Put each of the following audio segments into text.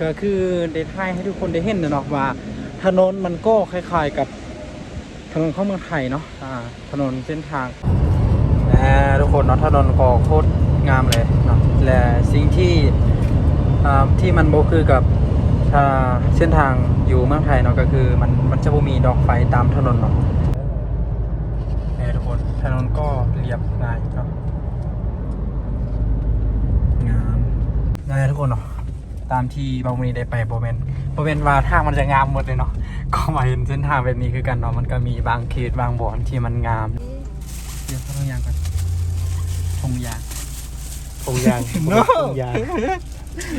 ก็คือได้ถ่ายให้ทุกคนได้เห็นนะเนาะว่าถนนมันก็คล้ายๆกับถนนเข้าเมืองไทยเนาะอ่าถนนเส้นทางนะทุกคนเนาะถนนก็โคตรงามเลยเนาะและสิ่งที่ที่มันโบคือกับเส้นทางอยู่เมืองไทยเนาะก็คือมันมันจะมีดอกไฟตามถนนเนาะนี่ทุกคนถนนก็เรียบง่ายเนาะงามนั่นแหละทุกคนเนาะ ตามที่บางวันนี้ได้ไปโบเมนโบเมนว่าทางมันจะงามหมดเลยเนาะก็มาเห็นเส้นทางแบบนี้คือกันเนาะมันก็มีบางเขตบางบ่อนที่มันงามเดี๋ยวเข้าทางยางก่อนทงยางทงยาง No ทงยาง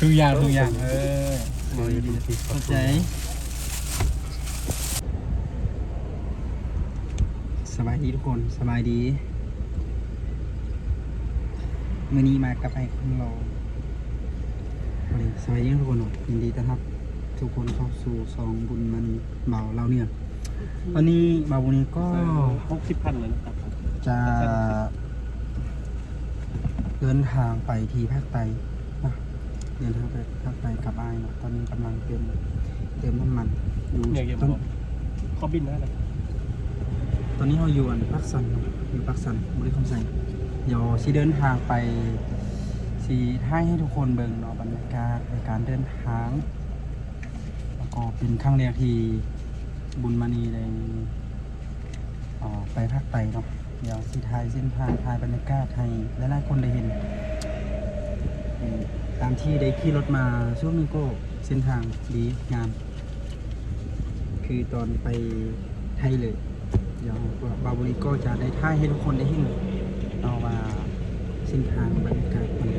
ทุงยางทุงยางเออเออดีดีเข้าใจสบายดีทุกคนสบายดี มื่อนี้มากับไอ้คนรอส วัสดีสบายดีทุกคนเนาะยินดีต้อนรับ ทุกคนเข้าสู่ซองบุญมันเบาเราเนี่ยวันนี้เบาบุญนี้ก็หกสิบพันเลยนะครับจะเดินทางไปที่ภาคใต้นะเดินทางไปภาคใต้กับไอ้ายเนาะตอนนี้กำลังเติมเติมน้ำมันอยู่เนี่ยเกี่ยวตอนกับเขาบินนะตอนนี้เราอยู่อันปักสันเนาะอยู่ปักสันบริคำใส่เดี๋ยวสิเดินทางไป สีให้ให้ทุกคนเบิ่งเนาะบรรยากาศในการเดินทางแล้วก็เป็นครั้งแรกที่บุญมานีได้เอ่อไปภาคใต้เนาะเดี๋ยวสิทายเส้นทางทายบรรยากาศให้หลายๆคนได้เห็น ตามที่ได้ขี่รถมาช่วงนึงก็เส้นทางดีงาม คือตอนไปไทยเลย เดี๋ยวบาบุรีก็จะได้ท่ายให้ทุกคนได้เห็นเอาว่า เส้นทางบรรยากาศมัน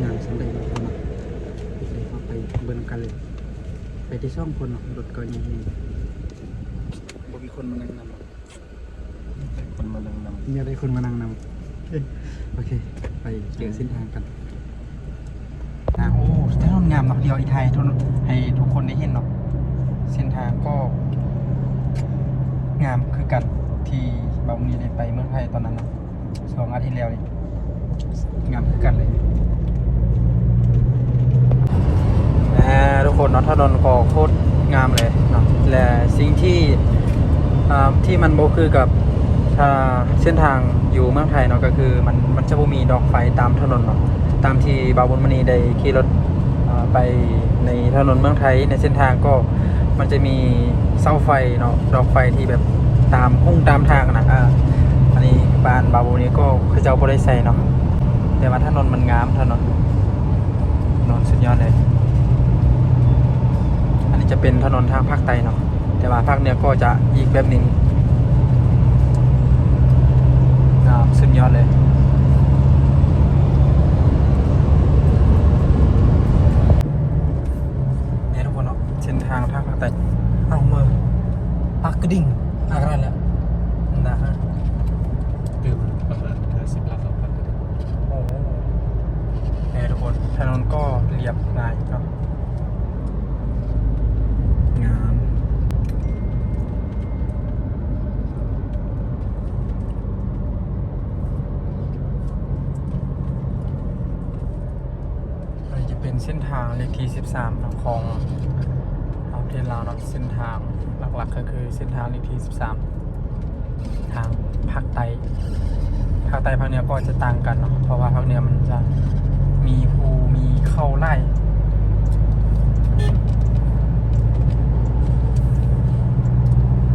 งามสำเร็จแล้วเนาะเดี๋ยวเราไปเบิ่งกันเลย ไปที่ช่องคนเนาะรถก็ยังมีบ่มีคนมานั่งนำหรอกคนมานั่งนมีอะไรคนมานั่งนำโอเค ไปเจอเส้นทางกันอ่าโอ้ถนนงามเนาะเดี๋ยวอีไทยทนให้ทุกคนได้เห็นเนาะเส้นทางก็ งามคือกันที่บางวันนี้ได้ไปเมืองไทยตอนนั้นเนาะสองอาทิตย์แล้วนี่ งามคือกันเลยทุกคนเนาะถนนก็โคตรงามเลยเนาะและสิ่งที่ที่มันโบคือกับเส้นทางอยู่เมืองไทยเนาะก็คือมันมันจะมีดอกไฟตามถนนเนาะตามที่บาบุญมณีได้ขี่รถไปในถนนเมืองไทยในเส้นทางก็มันจะมีเสาไฟเนาะดอกไฟที่แบบตามพุ่งตามทางนะอ่าอันนี้บ้านบาบุญนี้ก็เขาเจ้าบ่ได้ใส่เนาะ แต่ว่าถนนมันงามถนนถนนสุดยอดเลย อันนี้จะเป็นถนนทางภาคใต้เนาะแต่ว่าภาคเหนือก็จะอีกแบบหนึ่งงามสุดยอดเลยเนี่ยทุกคนเนาะเส้นทางทางภาคใต้เอามาปากกระดิ่งอะไรแหละนะฮะำคือประมาณห้าสิบล้านสองพัน โอ้โหเนี่ยทุกคนถนนก็เรียบง่ายเนาะงาม อันนี้จะ เส้นทางเลขที่ 13เนาะของเอาประเทศลาวนาะเส้นทางหลักๆก็คือเส้นทางเลขที่ 13 ทางภาคใต้ภาคใต้ภาคเหนือก็จะต่างกันเนาะเพราะว่าภาคเหนือมันจะมีภูมีเข้าไร่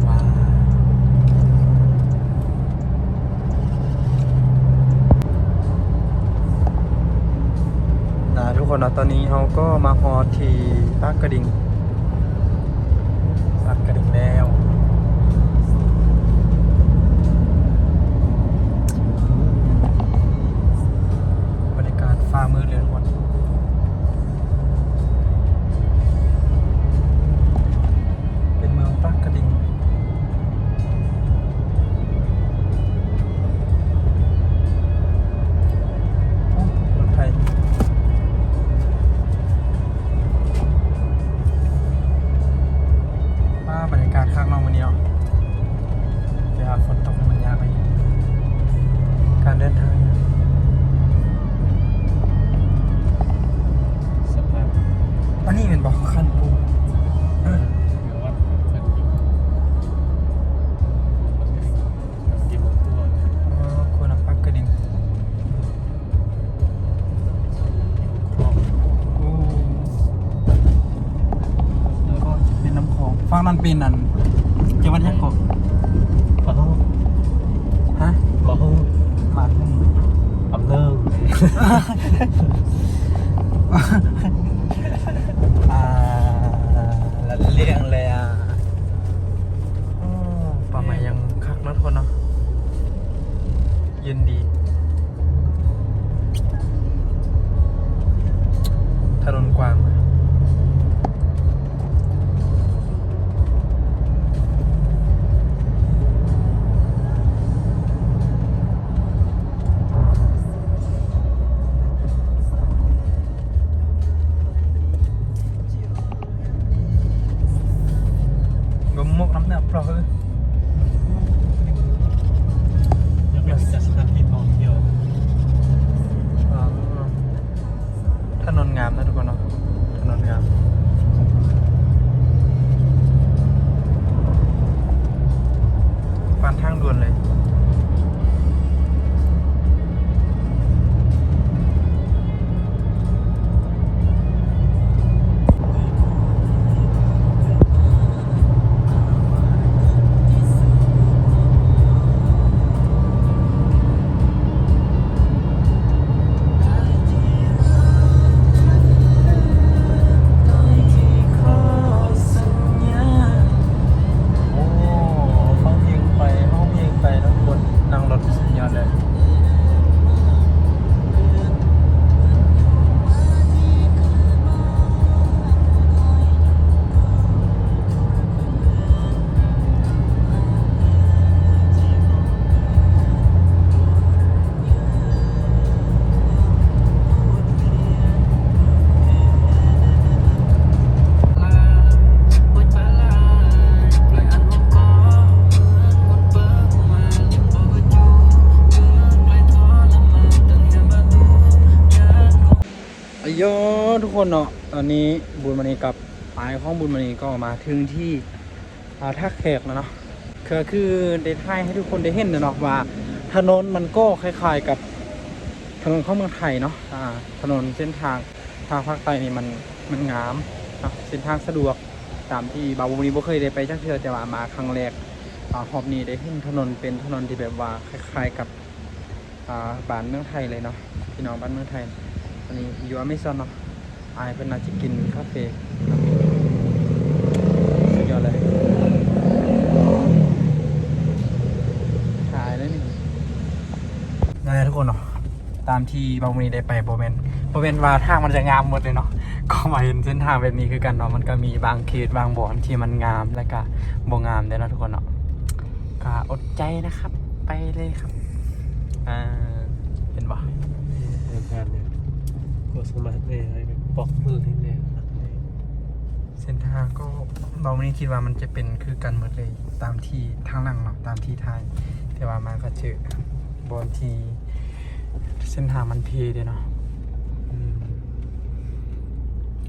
ว้าวนะทุก คนเนาะตอนนี้เราก็มาฮอดที่ปากกระดิ่ง อ คนเนาะตอนนี้บุญมณีกับปลายของบุญมณีก็มาถึงที่อาท่าแขกแล้วเนาะก็คือได้ถ่ายให้ทุกคนได้เห็นนะเนาะว่า ถนนมันก็คล้ายๆกับถนนเข้าเมืองไทยเนาะถนนเส้นทางทางภาคใต้นี่มันมันงามเนาะเส้นทางสะดวกตามที่บาบุรีบ่เคยได้ไปจักเทือแต่ว่ามาครั้งแรกหอบนี้ได้เห็นถนนเป็นถนนที่แบบว่าคล้ายๆกับบ้านเมืองไทยเลยเนาะพี่น้องบ้านเมืองไทยอันนี้อยู่อเมซอนเนาะ อายเป็นน่าจะกินคาเฟ่ครับสุดยอดเลยถ่ายได้นี่นั่นแหละทุกคนเนาะตามที่บางวันนี้ได้ไปโบเมนโบเมนว่าทางมันจะงามหมดเลยเนาะก็มาเห็นเส้นทางแบบนี้คือกันเนาะมันก็มีบางเขตบางบ่อนที่มันงามและก็บ่งามเด้อเนาะทุกคนเนาะก็อดใจนะครับ ไปเลยครับอ่าเห็นปะเดินทางเนี่ยกดสมาร์ทเนี่ยอะไรแบบ ปอกมือให้แน่เส้นทางก็เราไม่ได้คิดว่ามันจะเป็นคือกันหมดเลยตามที่ทางหลังเนาะตามที่ไทยแต่ว่ามาก็เจอบนทีเส้นทางมันเพเด้เนาะ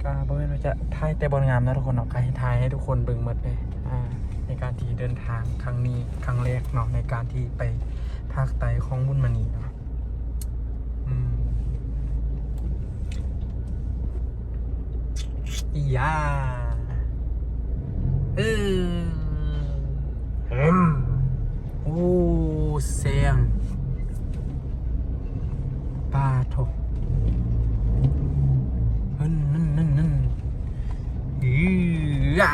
ก็บ่แม่นว่าจะทายแต่บนงามนะทุกคนเนาะก็ให้ทายให้ทุกคนเบิ่งหมดเลยอ่าในการที่เดินทางครั้งนี้ครั้งแรกเนาะในการที่ไปภาคใต้ของบุญมณีเนาะอืม อียาเอออืมโอ้เสียงปลาโถนั่นนั่นนั่นนั่นอียา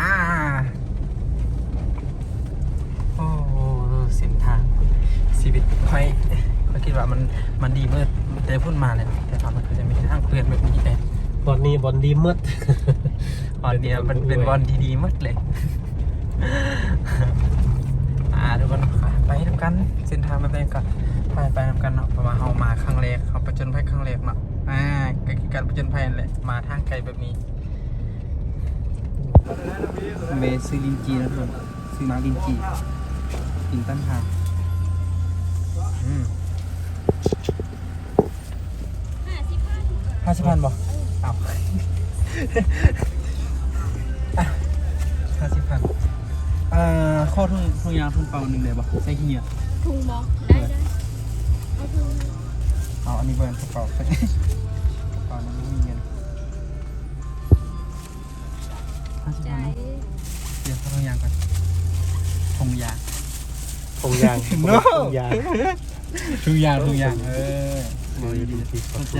โอ้เส้นทางชีวิตค่อยค่อยคิดว่ามันมันดีเมื่อแต่พูดมาเลยเนาะแต่ตอนมันก็จะมีทางเปลี่ยนแบบนี้แต่ บอลนี้บอลดีมืดบอลเนี่ยมันเป็นบอลที่ดีมากเลยอ่าทุกคนค่ะไปทุกกัน เส้นทางมันเป็นกันไปไปทำกันเนาะเพราะว่าเรามาครั้งแรกเขาประจนภัยครั้งแรกเนาะอ่าก็คือการประจนภัยนั่นแหละมาทางไกลแบบนี้เมซื้อลินจีนะทุกคนซื้อมาลินจีกินตั้งทางอืมห้าสิบพันบ่ ตับห้าสิบพันอ่าข้อทุ่งทุ่งยางทุ่งเปล่าหนึ่งเดียวบ่ใส่ขี้เหนียวถุงบอกได้ได้เอาถุงเอาอันนี้เบอร์กระเป๋าไปกระเป๋านั้นไม่มีเงินห้าสิบใจพันเดี๋ยวเข้าทุ่งยางก่อนทุ่งยาง ทงยาง No ทงยาง ทุ่งยางทุ่งยางเออ เข้าใจ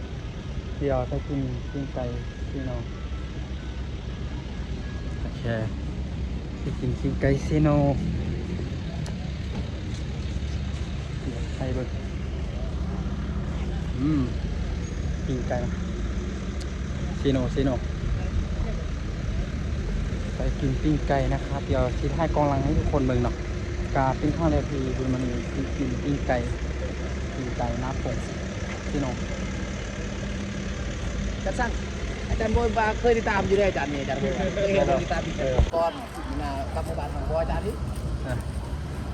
เดี๋ยวถ้ากินกินไก่พี่น้องโอเคไปกินกินไก่เซโนเดี๋ยวใส่เบิกอืมกินไก่นะเซโนเซโนไปกินปิ้งไก่นะครับ เดี๋ยวชี้ให้กองหลังให้ทุกคนเบิ่งเนาะกาเป็นข้าวแรกคือคือมันคือกินปิ้งไก่ปิ้งไก่น้ำผงพี่น้อง จัดสั้นอาจารย์โบยบาเคยติดตามอยู่ด้วยอาจารย์นี่อาจารย์โบยเคยเห็นติดตามพี่ก่อนนะกับสบานของบอยอาจารย์นี่อะ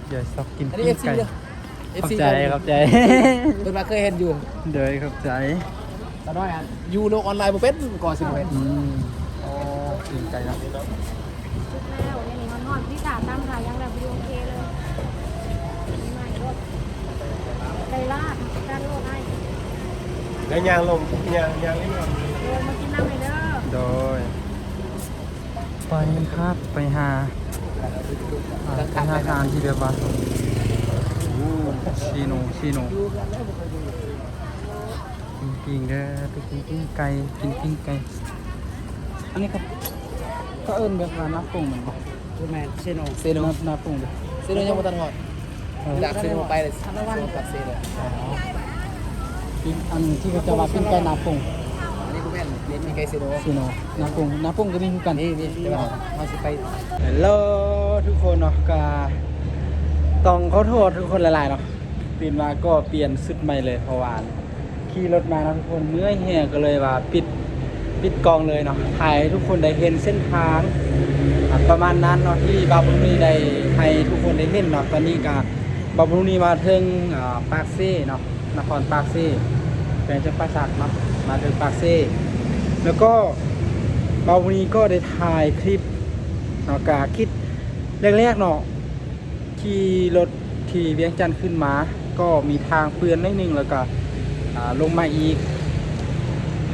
เดี๋ยวชอบกินอันนี้ปิ้เองฟซีไก่เด้อเอฟขอบซีใจขอบใจเพิ่นมาเคยเห็นอยู่เดี๋ยวขอบใจตอนน้อยอะอยู่โลกออนไลน์บ่เป็นก่อนสิบ่เป็นอืมอ๋อปิ้งไก่นะชุดแล้วอย่างนี้มันหอดที่สามตามหายังแบบวิดีโอเคเลยนี่ไม่รถไก่ลาดด้านโลกให้ แล้วยางลงยางยางนี่มันเดินมากินน้ำเลยเด้อโดยไปครับไปหาอ่าไปหาทานที่เดียวบ้านอู้ชีโนชีโนกินปิ้งเด้อไปกินปิ้งไก่กินปิ้งไก่อันนี้ครับก็เอิ้นแบบว่าน้ำปรุงเหมือนกันคือแม่เซโนเซโนน้ำน้ำปรุงเด้อเซโนยังบ่ทันฮอดจากเซโนไปเลยทันวันกับเซโน ปิ้งอันที่เขาจะว่าปิ้งไก่น้ำปรุงอันนี้กูแม่นเรียนมีไกเซโนชีโนน้ำปรุงน้ำปรุงก็มีคือกันนี่นี่แต่ว่าเฮาสิไปฮัลโหลทุกคนเนาะก็ต้องขอโทษทุกคนหลายๆเนาะตื่นมาก็เปลี่ยนชุดใหม่เลยเพราะว่าขี่รถมาเนาะทุกคนเมื่อยแหงก็เลยว่าปิดปิดกองเลยเนาะถ่ายให้ทุกคนได้เห็นเส้นทางอะประมาณนั้นเนาะที่บาบุนีได้ให้ทุกคนได้เห็นเนาะตอนนี้ก็บาบุนีมาถึงอ่าปากเซ่เนาะ นครปากซ่เป็นจังหวัดปราสักเนามาถึงปากซ่แล้วก็บาบุนีก็ได้ถ่ายคลิปเนาะกาคิดแรกๆเนาะขี่รถที่เวียงจันทน์ขึ้นมา ก็มีทางเปื้อนนิดนึงแล้วก็ลงมาอีก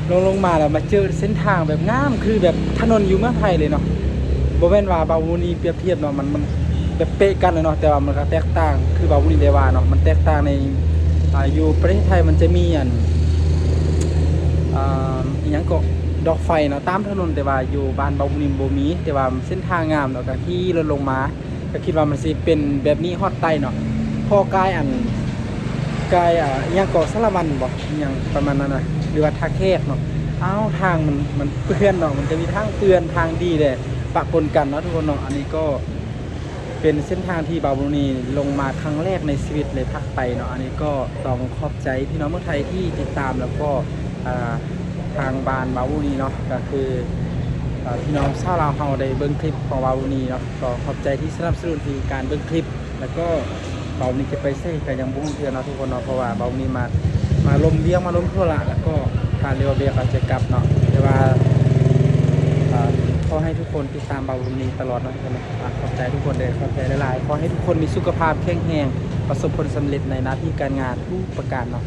ลงลงมาแล้วมาเจอเส้นทางแบบงามคือแบบถนนอยู่เมืองไทยเลยเนาะโบแมนว่าบาวูนีเปรียบเทียบเนาะมันมันแบบเป๊ะกันเลยเนาะแต่ว่ามันก็แตกต่าง คือบาวูนีได้ว่าเนาะมันแตกต่างใน อยู่ประเทศไทยมันจะมีอันอ่าอหยังก็ดอกไฟเนาะตามถนนแต่ว่าอยู่บ้านบาบุนิมโบมี แต่ว่าเส้นทางงามเนาะก็ขี่เรถลงมา ก็คิดว่ามันสิเป็นแบบนี้ฮอดไตเนาะพอกายอันกายอะยังก็สารวันบ่อหยังประมาณนั้นนะหรือว่าทางแคกเนาะอ้าวทางมันมันเปื้อนเนาะมันจะมีทางเปื้อนทางดีแหละปะปนกันเนาะทุกคนเนาะอันนี้ก็ เป็นเส้นทางที่บาบูนีลงมาครั้งแรกในชีวิตเลยพักไปเนาะอันนี้ก็ต้องขอบใจพี่น้องเมืองไทยที่ติดตามแล้วก็ทางบานบาบูนีเนาะก็คือพี่น้องชาวลาวเฮาได้เบิ่งคลิปของบาบูนีเนาะก็ขอบใจที่สนับสนุนที่การเบิ่งคลิป แล้วก็บาบูนีจะไปใส่กันยังบุ้งเทือนเนาะทุกคนเนาะเพราะว่าบาบูนีมามาลมเบี้ยงมาลมทั่วละแล้วก็ทานเรียวเบียก็จะกลับเนาะแต่ว่าอ่า อให้ทุกคนติดตามบาบุญนี้ตลอดนะทุกคนนะอะขอบใจทุกคนเลยขอบใจหลายๆขอให้ทุกคนมีสุขภาพแข็งแรงประสบผลสำเร็จในหน้าที่การงานทุกประการเนาะ